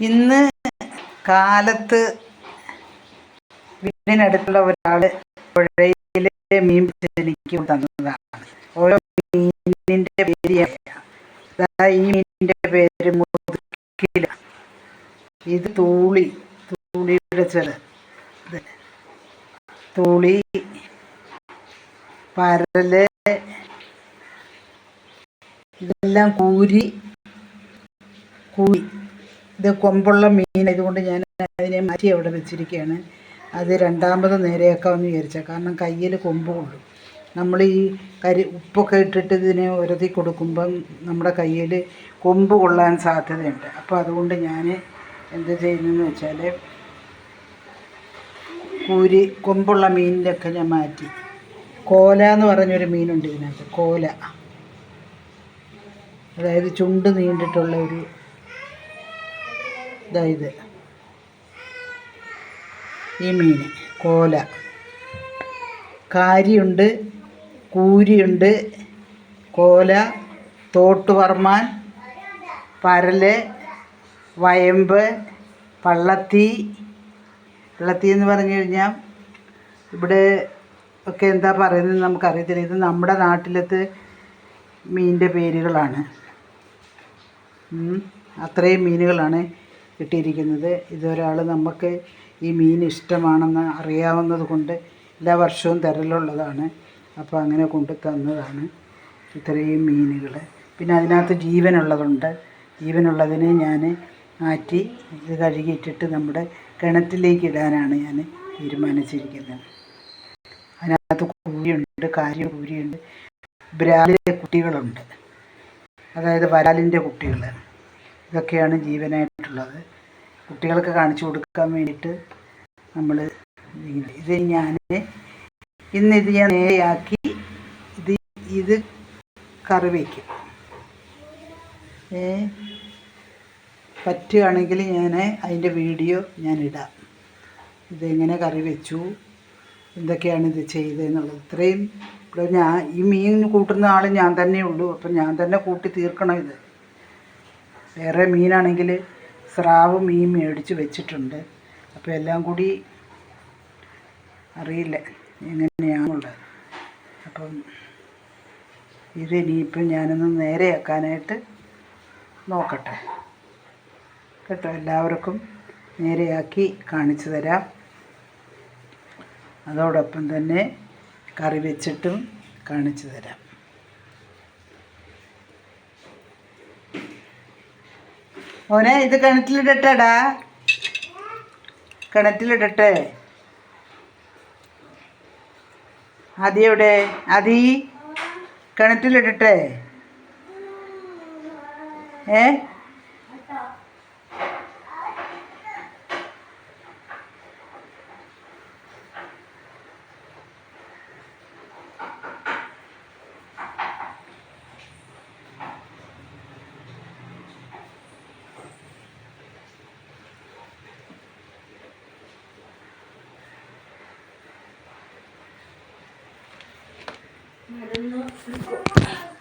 ഇന്ന് കാലത്ത് വീടിനടുത്തുള്ള ഒരാൾ പുഴയിലെ മീൻ എനിക്ക് തന്നതാണ്. ഓരോ മീനിന്റെ പേര് ഈ മീനിന്റെ പേര് മുതുക്കില. ഇത് തൂളി തൂളിയുടെ ചെറു. തൂളി പരൽ ഇതെല്ലാം കൂരി കൂടി ഇത് കൊമ്പുള്ള മീനായതുകൊണ്ട് ഞാൻ അതിനെ മാറ്റി അവിടെ വെച്ചിരിക്കുകയാണ്. അത് രണ്ടാമത് നേരെയാക്കാമെന്ന് വിചാരിച്ചാൽ കാരണം കയ്യിൽ കൊമ്പ് കൊള്ളും. നമ്മൾ ഈ കരി ഉപ്പൊക്കെ ഇട്ടിട്ട് ഇതിനെ ഉരതി കൊടുക്കുമ്പം നമ്മുടെ കയ്യിൽ കൊമ്പ് കൊള്ളാൻ സാധ്യതയുണ്ട്. അപ്പോൾ അതുകൊണ്ട് ഞാൻ എന്ത് ചെയ്യുന്നതെന്ന് വെച്ചാൽ കൂരി കൊമ്പുള്ള മീനിലൊക്കെ ഞാൻ മാറ്റി. കോല എന്ന് പറഞ്ഞൊരു മീനുണ്ട് ഇതിനകത്ത്. കോല. അതായത് ചുണ്ട് നീണ്ടിട്ടുള്ള ഒരു ഇതായത് ഈ മീൻ കോല. കാരിയുണ്ട് കൂരിയുണ്ട് കോല തോട്ടുവർമാൻ പരൽ വയമ്പ് പള്ളത്തി. പള്ളത്തി എന്ന് പറഞ്ഞു കഴിഞ്ഞാൽ ഇവിടെ ഒക്കെ എന്താ പറയുന്നത് നമുക്കറിയത്തില്ല. ഇത് നമ്മുടെ നാട്ടിലത്തെ മീനിന്റെ പേരുകളാണ്. അത്രയും മീനുകളാണ്. കിട്ടിയിരിക്കുന്നത്. ഇതൊരാൾ നമുക്ക് ഈ മീൻ ഇഷ്ടമാണെന്ന് അറിയാവുന്നത് കൊണ്ട് എല്ലാ വർഷവും തരലുള്ളതാണ്. അപ്പോൾ അങ്ങനെ കൊണ്ട് തന്നതാണ് ഇത്രയും മീനുകൾ പിന്നെ അതിനകത്ത് ജീവനുള്ളതുണ്ട്. ജീവനുള്ളതിനെ ഞാൻ മാറ്റി ഇത് കഴുകിയിട്ടിട്ട് നമ്മുടെ കിണറ്റിലേക്ക് ഇടാനാണ് ഞാൻ തീരുമാനിച്ചിരിക്കുന്നത്. അതിനകത്ത് കൂരിയുണ്ട് കാര്യ കൂരിയുണ്ട് ബ്രാലിലെ കുട്ടികളുണ്ട്. അതായത് വരാലിന്റെ കുട്ടികൾ ഇതൊക്കെയാണ് ജീവനായിട്ടുള്ളത് കുട്ടികൾക്ക് കാണിച്ചു കൊടുക്കാൻ വേണ്ടിയിട്ട് നമ്മൾ ഇത് ഞാൻ ഇന്ന് ഇത് ഞാൻ നേരെയാക്കി. ഇത് ഇത് കറി വയ്ക്കും ഏ? പറ്റുകയാണെങ്കിൽ ഞാൻ അതിന്റെ വീഡിയോ ഞാൻ ഇടാം. ഇതെങ്ങനെ കറി വെച്ചു? എന്തൊക്കെയാണ് ഇത് ചെയ്തതെന്നുള്ളത്. ഇത്രയും ഇവിടെ ഞാൻ ഈ മീൻ കൂട്ടുന്ന ആൾ ഞാൻ തന്നെ ഉള്ളൂ. അപ്പം ഞാൻ തന്നെ കൂട്ടി തീർക്കണം ഇത്. വേറെ മീനാണെങ്കിൽ സ്രാവ് മീൻ മേടിച്ച് വെച്ചിട്ടുണ്ട്. അപ്പോൾ എല്ലാം കൂടി അറിയില്ല എങ്ങനെയാണുള്ളത്. അപ്പം ഇത് ഇനിയിപ്പം ഞാനൊന്ന് നേരെയാക്കാനായിട്ട് നോക്കട്ടെ. കേട്ടോ എല്ലാവർക്കും നേരെയാക്കി കാണിച്ചു തരാം. അതോടൊപ്പം തന്നെ കറി വെച്ചിട്ടും കാണിച്ചു തരാം. മോനെ ഇത് കിണറ്റിലിടട്ടെടാ. കിണറ്റിലിടട്ടെ. അതി എവിടെ? ആദി കിണറ്റിലിടട്ടെ. ഏ? 丸の向こう。